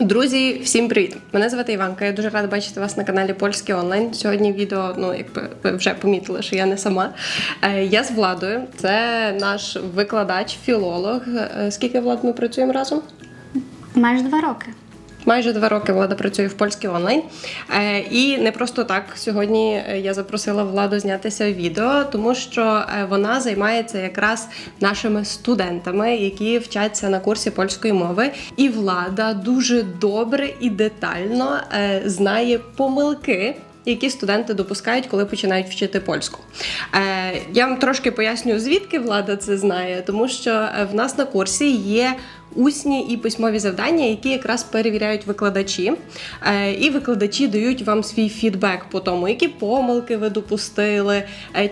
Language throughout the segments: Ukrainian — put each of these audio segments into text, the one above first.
Друзі, всім привіт! Мене звати Іванка. Я дуже рада бачити вас на каналі Польський онлайн. Сьогодні відео, ну якби ви вже помітили, що я не сама. Е, Я з владою. Це наш викладач, філолог. Е, Скільки влад ми працюємо разом? Майже два роки. Майже два роки влада працює в польській онлайн. Е, І не просто так сьогодні е, я запросила владу знятися в відео, тому що е, вона займається якраз нашими студентами, які вчаться на курсі польської мови. І влада дуже добре і детально знає помилки. Які студенти допускають, коли починають вчити польську. Е, я вам трошки поясню, звідки влада це знає, тому що е, в нас на курсі є усні і письмові завдання, які якраз перевіряють викладачі. Е, і викладачі дають вам свій фідбек по тому, які помилки ви допустили,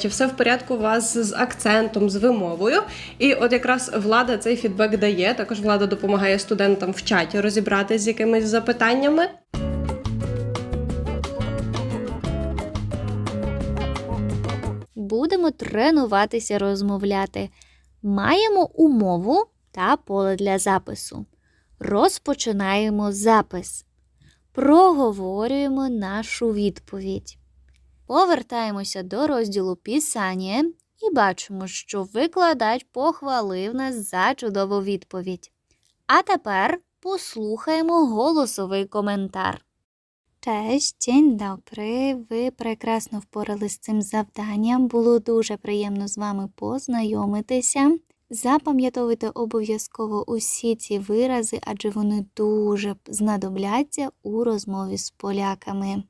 чи все в порядку у вас з акцентом, з вимовою. І от якраз влада цей фідбек дає. Також влада допомагає студентам в чаті розібратися з якимись запитаннями. Будемо тренуватися розмовляти. Маємо умову та поле для запису. Розпочинаємо запис. Проговорюємо нашу відповідь. Повертаємося до розділу Писання і бачимо, що викладач похвалив нас за чудову відповідь. А тепер послухаємо голосовий коментар. Cześć, dzień dobry. Ви прекрасно впорались з цим завданням. Було дуже приємно з вами познайомитися. Запам'ятовуйте обов'язково усі ці вирази, адже вони дуже знадобляться у розмові з поляками.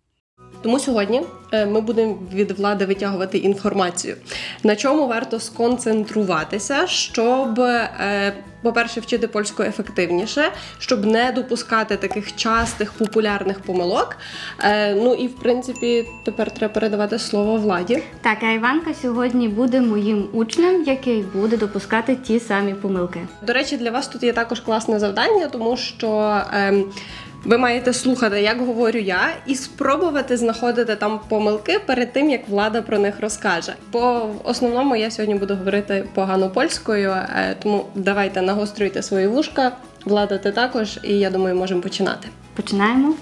Тому сьогодні е, ми будемо від влади витягувати інформацію, на чому варто сконцентруватися, щоб, е, по-перше, вчити польську ефективніше, щоб не допускати таких частих популярних помилок. Е, Ну і в принципі тепер треба передавати слово владі. Так, а Іванка сьогодні буде моїм учнем, який буде допускати ті самі помилки. До речі, для вас тут є також класне завдання, тому що. Ви маєте слухати, як говорю я, і спробувати знаходити там помилки перед тим, як влада про них розкаже. По основному я сьогодні буду говорити погано польською, е, тому давайте нагострюйте свої вушка. Влада, ти також, і я думаю, можемо починати. Починаємо.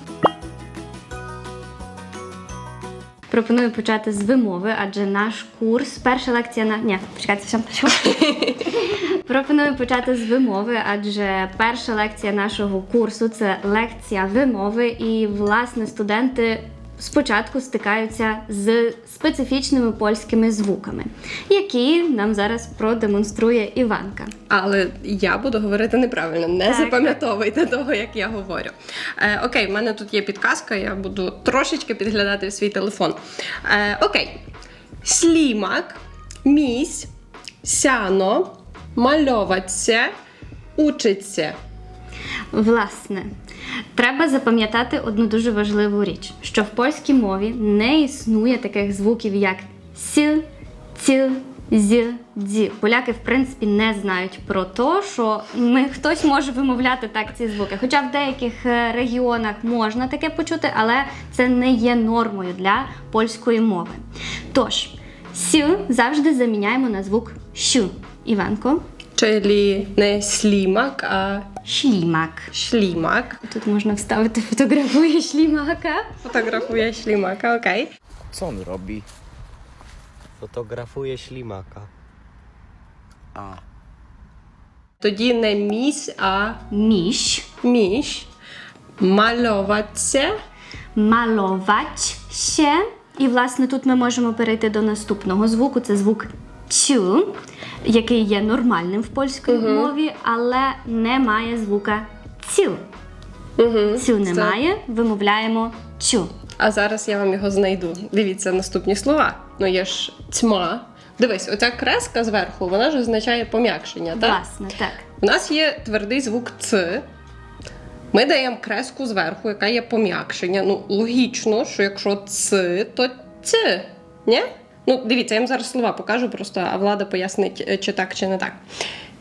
Пропоную почати з вимови, адже наш курс, перша лекція на. Ні, почекайте, все. Пропоную почати з вимови, адже перша лекція нашого курсу це лекція вимови, і, власне, студенти спочатку стикаються з специфічними польськими звуками, які нам зараз продемонструє Іванка. Але я буду говорити неправильно. Не Так, запам'ятовуйте того, як я говорю. Е, окей, в мене тут є підказка, я буду трошечки підглядати в свій телефон. Е, окей. Слімак, місь, сяно, мальоваться, учиться. Власне, треба запам'ятати одну дуже важливу річ: що в польській мові не існує таких звуків, як сіл, ціл, зі, дзі. Поляки, в принципі, не знають про те, що ми, хтось може вимовляти так ці звуки. Хоча в деяких е, регіонах можна таке почути, але це не є нормою для польської мови. Тож, сіл завжди заміняємо на звук щу. Іванко, Czyli не слімак, а шлімак. ślimak. Тут можна вставити фотографує шлімака. Fotografuję ślimaka, okej. Co on robi? Fotografuje ślimaka. A. Тоді не місь, а Міш. міś. Маловаться. Маловать ще. І, власне, тут ми можемо перейти до наступного звуку. Це звук цю, який є нормальним в польській мові, але не має звука цю. Угу. Цю немає, вимовляємо цю. А зараз я вам його знайду. Дивіться наступні слова. Ну є ж тьма. Дивись, оця креска зверху, вона ж означає пом'якшення, так? Власне, так. У нас є твердий звук Ц. Ми даємо креску зверху, яка є пом'якшення. Ну, логічно, що якщо Ц, то Ц. Ні? Ну, дивіться, я вам зараз слова покажу просто, а влада пояснить, е, чи так, чи не так.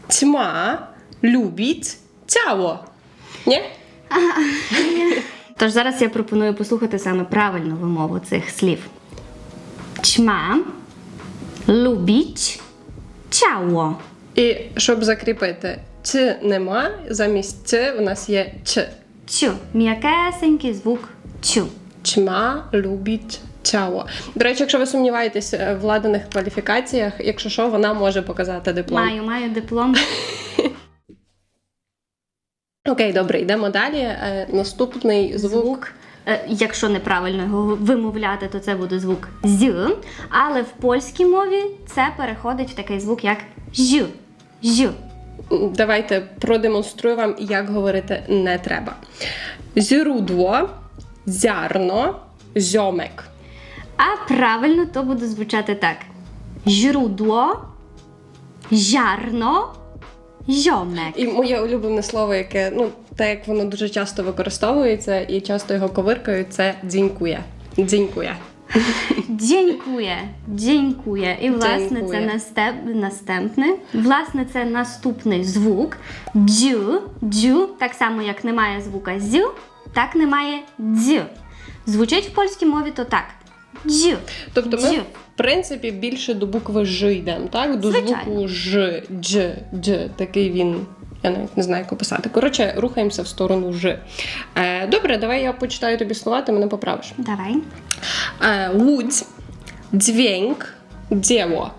Тьма любить цяло. Ні? Тож зараз я пропоную послухати саме правильну вимову цих слів. Ćma lubić ciało. І щоб закріпити, Ц нема, замість Ц у нас є Ч. чу. М'якесенький звук чу. Чма любить ciało. До речі, якщо ви сумніваєтесь е, в владаних кваліфікаціях, якщо що, вона може показати диплом. Маю, маю диплом. Окей, добре, йдемо далі. Е, Наступний звук. звук. е, Якщо неправильно його вимовляти, то це буде звук з. Але в польській мові це переходить в такий звук, як ж. Ж. Давайте продемонструю вам, як говорити не треба. Зюрудло, зярно, зьомек. А правильно то буде звучати так: жрудло, жарно, жомек. І моє улюблене слово, яке ну те, як воно дуже часто використовується і часто його коверкають, це дзінькує. Дзінькує. Дякує, дякує. І власне це настеп, наступне. Власне, це наступний звук. Дзю, дзю, так само як немає звука зю, так немає дзю. Звучить в польській мові то так. Дзю. Тобто ми, в принципі, більше до букви Ж йдемо, так? До Звичайно. звуку Ж, Дж, Дж. Такий він. Я навіть не знаю, як описати. Коротше, рухаємося в сторону Ж. Е, добре, давай я почитаю тобі слова, ти мене поправиш. Давай. Е, Лудь, дзвінк, дєво.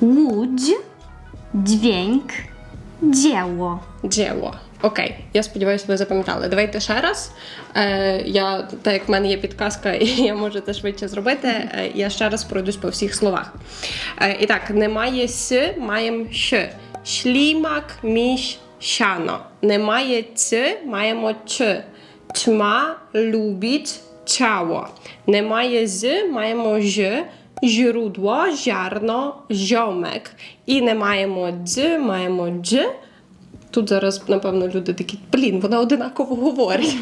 Łódź, dźwięk, dzieło. Дєво. Окей, я сподіваюся, ви запам'ятали. Давайте ще раз. Е, я, так як в мене є підказка, і я можу це швидше зробити, е, я ще раз пройдусь по всіх словах. Е, і так, немає с, маємо щ. Шлімак, міш, щано. Немає ц, маємо ч. Чма, любить, чаво. Немає з, маємо ж. Жирудло, жарно, жомек. І не маємо дз, маємо дж. Тут зараз, напевно, люди такі, блін, вона одинаково говорить.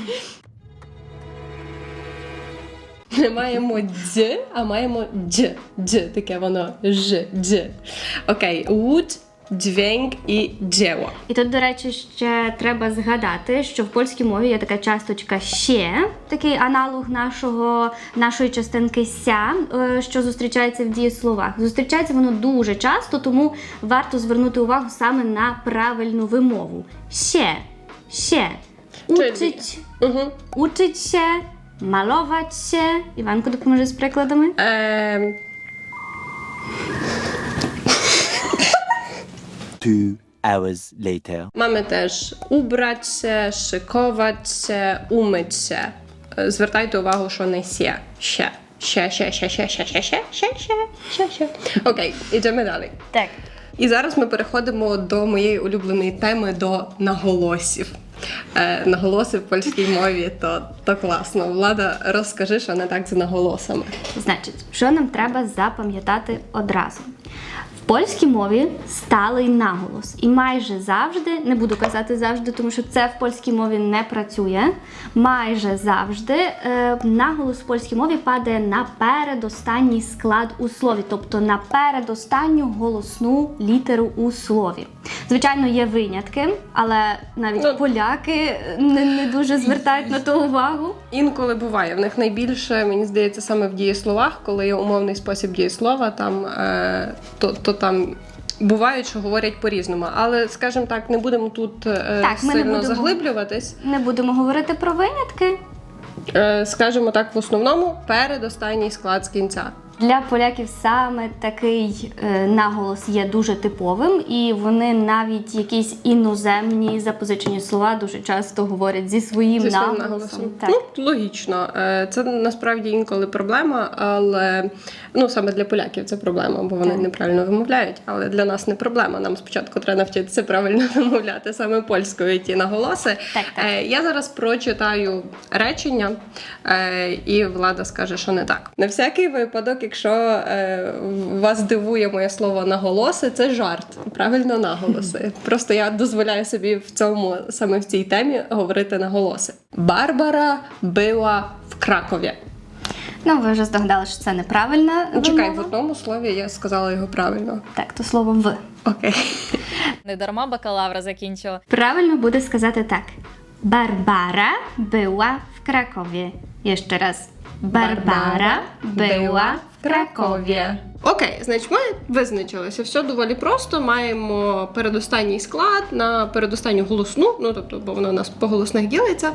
Не маємо дз, а маємо дж. Дж, таке воно ж, дж. Окей, луд, дзвінк і дзєво. І тут, до речі, ще треба згадати, що в польській мові є така часточка ще, такий аналог нашого, нашої частинки ся, е, що зустрічається в дієсловах. Зустрічається воно дуже часто, тому варто звернути увагу саме на правильну вимову. Ще, ще. Uczyć, Угу. uczyć się, malować się. Іванко, допоможи з прикладами. Е, Two hours later. mamy теж убрать się, шиковать się, умить się. Е, Звертайте увагу, що не сє. Ще. Ще, ще, ще, ще, ще, ще, ще, ще, ще, ще, ще. Окей, ідемо далі. Так. І зараз ми переходимо до моєї улюбленої теми до наголосів. Е, наголоси в польській мові то, то класно. Влада, розкажи, що не так з наголосами. Значить, що нам треба запам'ятати одразу? Польській мові сталий наголос. І майже завжди, не буду казати завжди, тому що це в польській мові не працює. Майже завжди е, наголос в польській мові падає на передостанній склад у слові, тобто на передостанню голосну літеру у слові. Звичайно, є винятки, але навіть Ну, поляки не, не дуже звертають на то увагу. Інколи буває. В них найбільше, мені здається, саме в дієсловах, коли є умовний спосіб дієслова, там, е, то, то там. Бувають, що говорять по-різному, але скажімо так, не будемо тут е, Так, ми не сильно будемо. заглиблюватись. Не будемо говорити про винятки. Е, скажімо так, в основному передостанній склад з кінця. Для поляків саме такий е, наголос є дуже типовим, і вони навіть якісь іноземні запозичені слова дуже часто говорять зі своїм Зі наголосом. наголосом. Так. Ну, логічно. Е, Це насправді інколи проблема, але ну саме для поляків це проблема, бо вони Так. неправильно вимовляють. Але для нас не проблема. Нам спочатку треба навчитися правильно вимовляти саме польською ті наголоси. Так, так. Е, Я зараз прочитаю речення, і влада скаже, що не так. На всякий випадок, якщо е, вас дивує моє слово наголоси, це жарт. Правильно наголоси. Просто я дозволяю собі в цьому саме в цій темі говорити наголоси. Барбара била в Кракові. Ну, ви вже здогадали, що це неправильна Ну, Чекай, в вимова. одному слові я сказала його правильно. Так, то слово в. Окей. Не дарма бакалавра закінчила. Правильно буде сказати так: Barbara była w Krakowie. Jeszcze raz. Barbara była в Кракові. Окей, значить, ми визначилися. Все доволі просто. Маємо передостанній склад на передостанню голосну, ну тобто, бо воно у нас по голосних ділиться.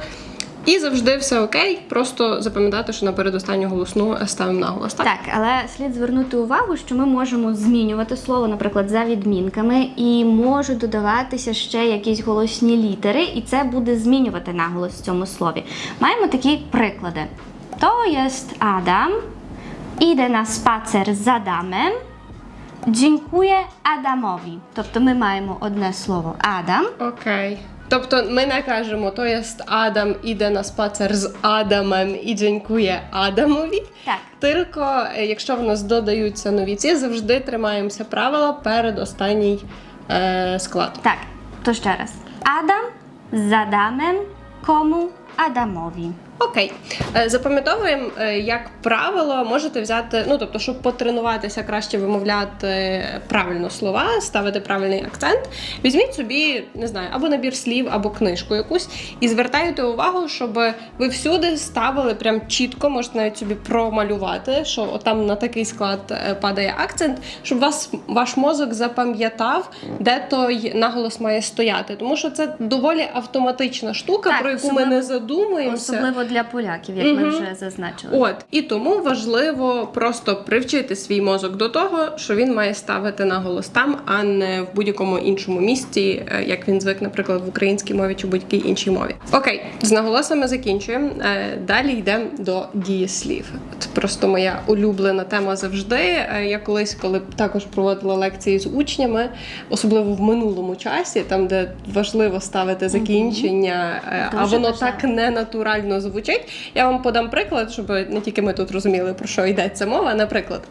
І завжди все окей. Просто запам'ятати, що на передостанню голосну ставимо наголос. Так? Так, але слід звернути увагу, що ми можемо змінювати слово, наприклад, за відмінками, і можуть додаватися ще якісь голосні літери, і це буде змінювати наголос в цьому слові. Маємо такі приклади: то єст Адам, іде на спацер з Адамем. Dziękuję Адамові. Тобто ми маємо одне слово Адам. Окей. Тобто ми не кажемо, то є Адам іде на спацер з Адамом і дзенькує Адамові. Так. Тільки е, якщо в нас додаються нові ці, завжди тримаємося правила перед останній е, склад. Так, то ще раз. Адам з Адамем кому Адамові. Окей, Е, запам'ятовуємо, е, як правило, можете взяти, ну тобто, щоб потренуватися краще вимовляти правильно слова, ставити правильний акцент. Візьміть собі, не знаю, або набір слів, або книжку якусь, і звертайте увагу, щоб ви всюди ставили прям чітко, можете навіть собі промалювати, що отам на такий склад е, падає акцент, щоб вас ваш мозок запам'ятав, де той наголос має стояти. Тому що це доволі автоматична штука, Так, про яку ми не задумуємося. Особливо для поляків, як ми вже зазначили. От і тому важливо просто привчити свій мозок до того, що він має ставити наголос там, а не в будь-якому іншому місці, е, як він звик, наприклад, в українській мові чи будь-якій іншій мові. Окей, з наголосами закінчуємо. Е, Далі йдемо до дієслів. Це просто моя улюблена тема завжди. Е, Я колись, коли також проводила лекції з учнями, особливо в минулому часі, там де важливо ставити закінчення, е, а Дуже воно важливо. так ненатурально звучить. Я вам подам приклад, щоб не тільки ми тут розуміли, про що йдеться мова. Наприклад,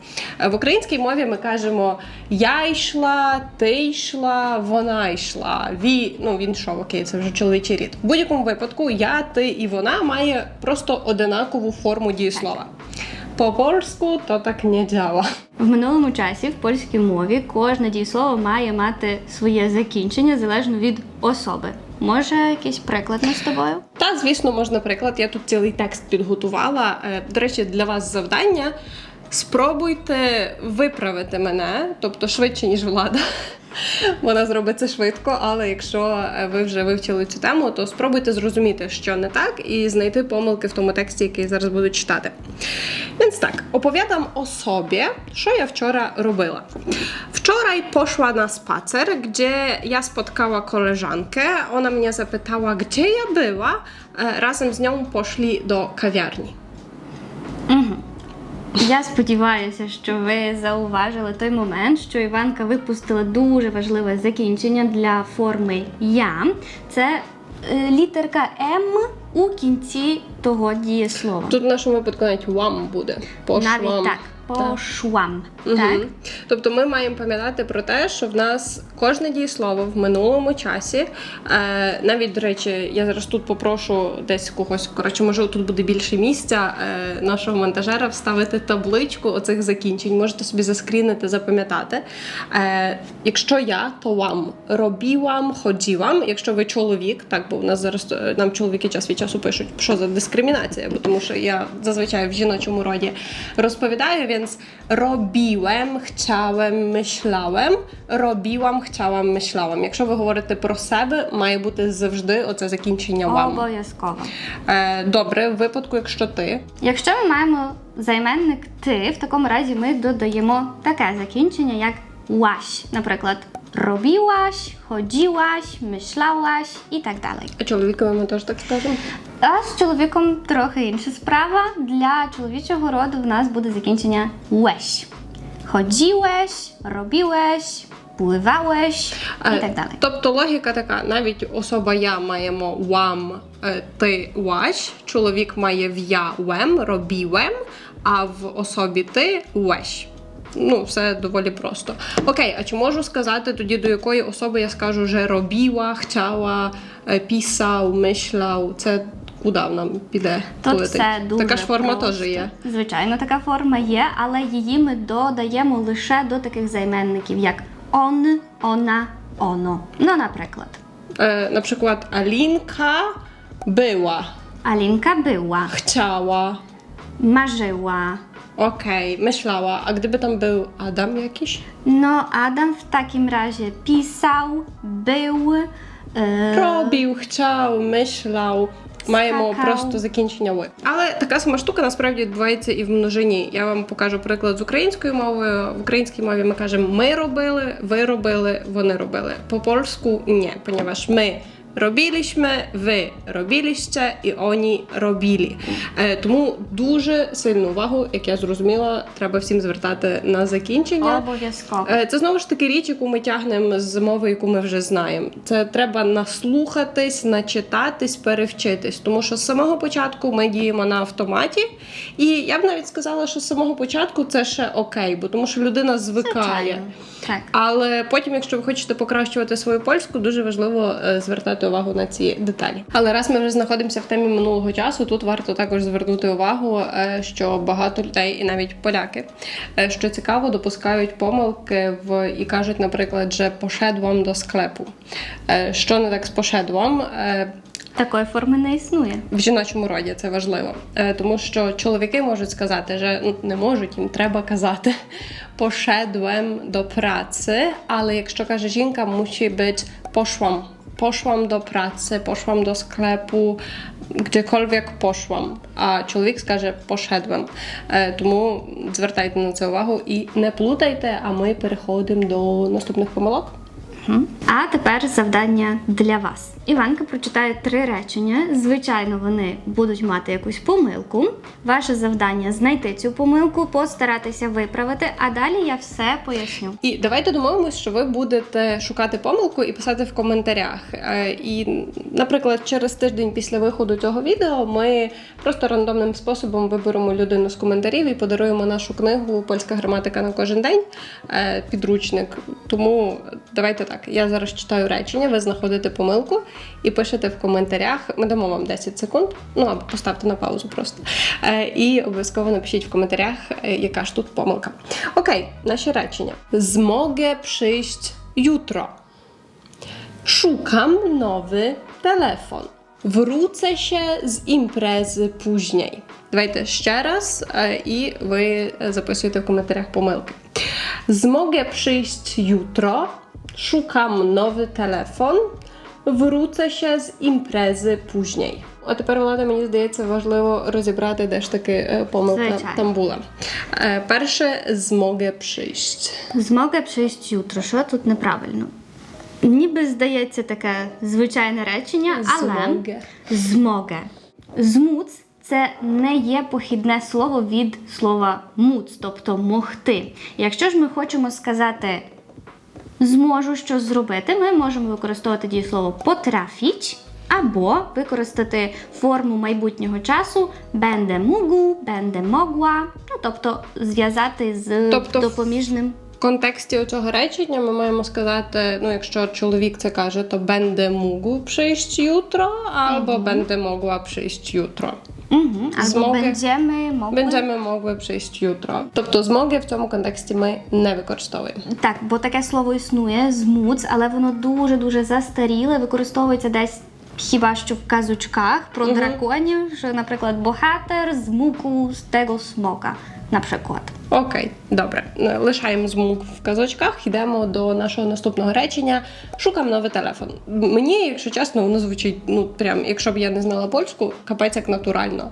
в українській мові ми кажемо я йшла, ти йшла, вона йшла. Ві, ну він йшов, окей, це вже чоловічий рід. В будь-якому випадку я, ти і вона має просто одинакову форму дієслова. По польську то так не дзяла. В минулому часі в польській мові кожне дієслово має мати своє закінчення залежно від особи. Може, якийсь приклад ми з тобою? Та, звісно, можна приклад. Я тут цілий текст підготувала. Е, До речі, для вас завдання. Спробуйте виправити мене, тобто швидше, ніж влада. Вона зробить це швидко, але якщо е, ви вже вивчили цю тему, то спробуйте зрозуміти, що не так, і znajти помилки в тому тексті, який зараз буду читати. Więc tak, opowiadam o sobie, co ja wczoraj robiła. Wczoraj poszła na spacer, gdzie ja spotkała koleżankę. Ona mnie zapytała, gdzie ja była. E, Razem z nią poszli do kawiarni. Я сподіваюся, що ви зауважили той момент, що Іванка випустила дуже важливе закінчення для форми я. Це е, літерка М у кінці того дієслова. Тут в нашому випадку навіть вам буде. Пошлам. Навіть так. Пошлам. Мгм. Так? Тобто ми маємо пам'ятати про те, що в нас кожне дієслово в минулому часі. Е, навіть, до речі, я зараз тут попрошу десь когось, коротше, може, тут буде більше місця е, нашого монтажера вставити табличку оцих закінчень. Можете собі заскрінити, запам'ятати. Е, якщо я, то вам робіłam, ходіłam. Якщо ви чоловік, так, бо в нас зараз е, нам чоловіки час від часу пишуть, що за дискримінація, бо тому що я зазвичай в жіночому роді розповідаю, więc robiłem, chciałem, myślałem, robiłam, chciałam, myślałam. Якщо ви говорите про себе, має бути завжди оце закінчення вам. Обов'язково. Е, добре, в випадку, якщо ти. Якщо ми маємо займенник ти, в такому разі ми додаємо таке закінчення, як łaś. Наприклад, robiłaś, chodziłaś, myślałaś і так далі. А чоловікові ми теж так скажемо. А з чоловіком трохи інша справа. Для чоловічого роду в нас буде закінчення łeś. Chodziłeś, robiłeś, pływałeś і так далі. Тобто логіка така: навіть особа я маємо вам, ти ваш, чоловік має в я вем, робівем, а в особі ти веш. Ну, все доволі просто. Окей, а чи можу сказати тоді, до якої особи я скажу вже робіла, хотіла, е, писав, мишляв? Це куди нам піде? Тут полетить? все дуже Така ж форма просто. теж є. Звичайно, така форма є, але її ми додаємо лише до таких займенників, як он, ona, ono. Ну, наприклад. Е, наприклад, Алінка Była. Alinka była, Chciała. marzyła. Okej, myślała. A gdyby tam był Adam jakiś? No, Adam w takim razie pisał, był. e, Robił, chciał, myślał. Маємо Скакав. просто закінчення ви. Але така сама штука насправді відбувається і в множині. Я вам покажу приклад з українською мовою. В українській мові ми кажемо ми робили, ви робили, вони робили. По польську ні, ponieważ ми Робілішме, ви робіліще і оні робілі. Е, тому дуже сильну увагу, як я зрозуміла, треба всім звертати на закінчення. Обов'язково. Е, Це знову ж таки річ, яку ми тягнемо з мови, яку ми вже знаємо. Це треба наслухатись, начитатись, перевчитись. Тому що з самого початку ми діємо на автоматі. І я б навіть сказала, що з самого початку це ще окей, бо тому що людина звикає. Так. Але потім, якщо ви хочете покращувати свою польську, дуже важливо е, звертати увагу на ці деталі. Але раз ми вже знаходимося в темі минулого часу, тут варто також звернути увагу, е, що багато людей, і навіть поляки, е, що цікаво, допускають помилки в і кажуть, наприклад, że poszedłam до склепу. Е, Що не так з? Е, Такої форми не існує. в жіночому роді це важливо, тому що чоловіки можуть сказати, що ну, не можуть, їм треба казати poszedłem до праці, але якщо каже жінка, мусить бути poszłam. Poszłam do pracy, poszłam do sklepu, gdziekolwiek poszłam, а чоловік скаже. Е, Тому звертайте на це увагу і не плутайте, а ми переходимо до наступних помилок. А тепер завдання для вас. Іванка прочитає три речення. Звичайно, вони будуть мати якусь помилку. Ваше завдання знайти цю помилку, постаратися виправити, а далі я все поясню. І давайте домовимося, що ви будете шукати помилку і писати в коментарях. Е, І, наприклад, через тиждень після виходу цього відео ми просто рандомним способом виберемо людину з коментарів і подаруємо нашу книгу Польська граматика на кожен день е, підручник. Тому давайте так. Я зараз читаю речення, ви знаходите помилку і пишете в коментарях. Ми дамо вам 10 секунд. Ну або поставте на паузу просто. Е, І обов'язково напишіть в коментарях, е, яка ж тут помилка. Окей, наші речення. Змогę przyjść jutro. Szukam nowy telefon. Wrócę się z imprezy później. Давайте ще раз, е, і ви записуєте в коментарях помилки. Zmogę przyjść jutro. Szukam nowy telefon. Wrócę się з імпрези później. А тепер, Влада, мені здається, важливо розібрати, де ж таки помилка Звичайно. там була. Е, Перше, змогę przyjść. Змоге przyjść jutro. Що тут неправильно? Ніби здається таке звичайне речення, але змоге. Змуц це не є похідне слово від слова муц, тобто могти. Якщо ж ми хочемо сказати зможу щось зробити, ми можемо використовувати дієслово поtrafić або використати форму майбутнього часу będę mógł, będę mogła, ну тобто зв'язати з Тобто допоміжним. В контексті цього речення ми маємо сказати: ну, якщо чоловік це каже, то będę mógł przyjść jutro, albo będę mogła przyjść jutro. Угу. Або Змоги. będziemy mogły. Będziemy mogły przyjść jutro. Тобто змоги в цьому контексті ми не використовуємо. Так, бо таке слово існує змуц, але воно дуже дуже застаріле, використовується десь. Хіба що в казочках про драконів, що, наприклад, богатир змуку з tego смока, наприклад. Окей, добре. Е, Лишаємо змук в казочках, йдемо до нашого наступного речення. Шукам новий телефон. Мені, якщо чесно, воно звучить, ну прям, якщо б я не знала польську, капець як натурально.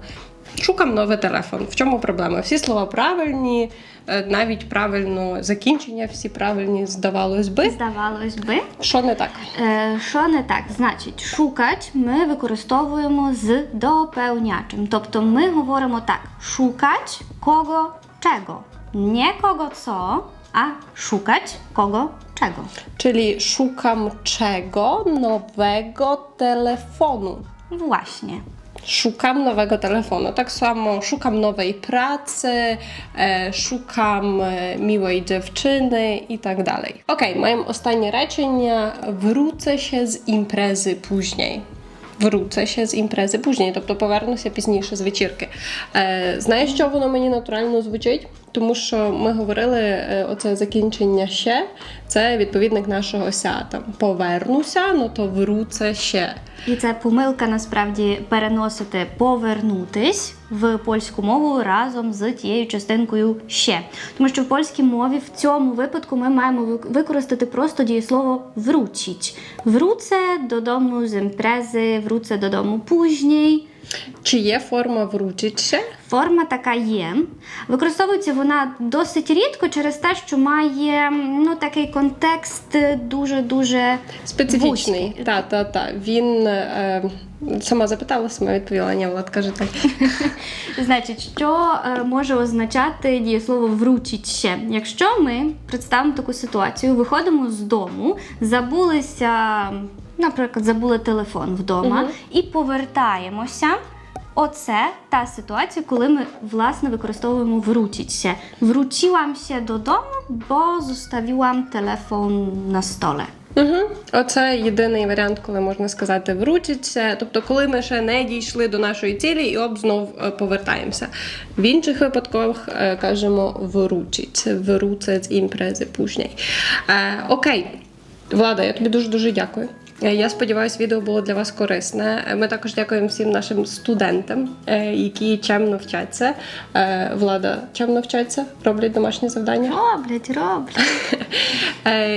Шукам новий телефон. В чому проблема? Всі слова правильні, навіть правильно закінчення, всі правильні, здавалось би. Здавалось би, Що не так? Е, Що не так? Значить, шукать ми використовуємо з доpełniaczem. Тобто ми говоримо так: шукать кого czego. Nie kogo co, a szukać kogo czego. Czyli szukam czego? Nowego telefonu. Właśnie. Szukam nowego telefonu. Tak samo szukam nowej pracy, e, szukam e, miłej dziewczyny i tak dalej. Okej, moje ostatnie rечення. Wrócę się z imprezy później. Вруться ще з імпрези później, тобто повернуся пізніше з вечірки. Е, знаєш, що воно мені натурально звучить? Тому що ми говорили, е, оце закінчення ще це відповідник нашого ся. Там повернуся, ну то вруце ще. І це помилка насправді переносити повернутись в польську мову разом з тією частинкою ще. Тому що в польській мові в цьому випадку ми маємо використати просто дієслово вручить. Вруце додому з імпрези, вруце додому пізній. Чи є форма вручить? Форма така є. Використовується вона досить рідко через те, що має ну, такий контекст дуже-дуже Специфічний. вузький. Та, та, та. Він е, сама запитала, сама відповіла. Ні, Влад каже так. Значить, що е, може означати дієслово вручить ще? Якщо ми представимо таку ситуацію, виходимо з дому, забулися, наприклад, забули телефон вдома Мгм. і повертаємося. Оце та ситуація, коли ми власне використовуємо. Wróciłam się додому, бо zostawiłam телефон на столе. Угу. Оце єдиний варіант, коли можна сказати вручиться. Тобто, коли ми ще не дійшли до нашої цілі і об знов е, повертаємося. В інших випадках е, кажемо вручить, вруце з імпрези пужній. Е, окей, Влада, я тобі дуже дуже дякую. Е, Я сподіваюся, відео було для вас корисне. Е, Ми також дякуємо всім нашим студентам, е, які чемно вчаться. Влада чемно вчаться, роблять домашні завдання. Роблять, роблять.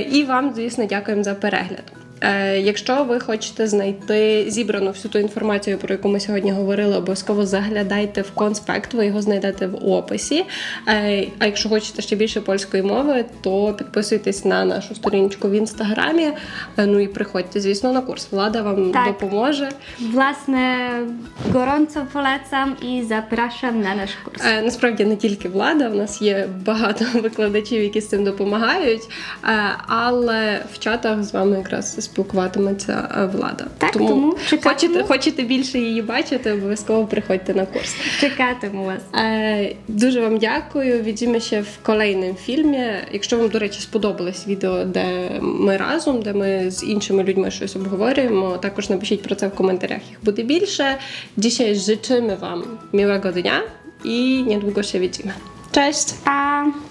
І вам, звісно, дякуємо за перегляд. Е, Якщо ви хочете знайти зібрану всю ту інформацію, про яку ми сьогодні говорили, обов'язково заглядайте в конспект, ви його знайдете в описі. Е, А якщо хочете ще більше польської мови, то підписуйтесь на нашу сторіночку в інстаграмі. Е, Ну і приходьте, звісно, на курс. Влада вам Так. допоможе. Власне, gorąco polecam і запрошам на наш курс. Насправді не тільки влада, в нас є багато викладачів, які з цим допомагають. Але в чатах з вами якраз спілкуватиметься е, влада. Так, тому чекатиму. хочете, хочете більше її бачити, обов'язково приходьте на курс. Чекатиму вас. Е, Дуже вам дякую. Відзіме ще в kolejnym фільмі. Якщо вам, до речі, сподобалось відео, де ми разом, де ми з іншими людьми щось обговорюємо, також напишіть про це в коментарях. Їх буде більше. Dzisiaj życzymy Wam miłego dnia i niedługo się widzimy. Cześć! Па!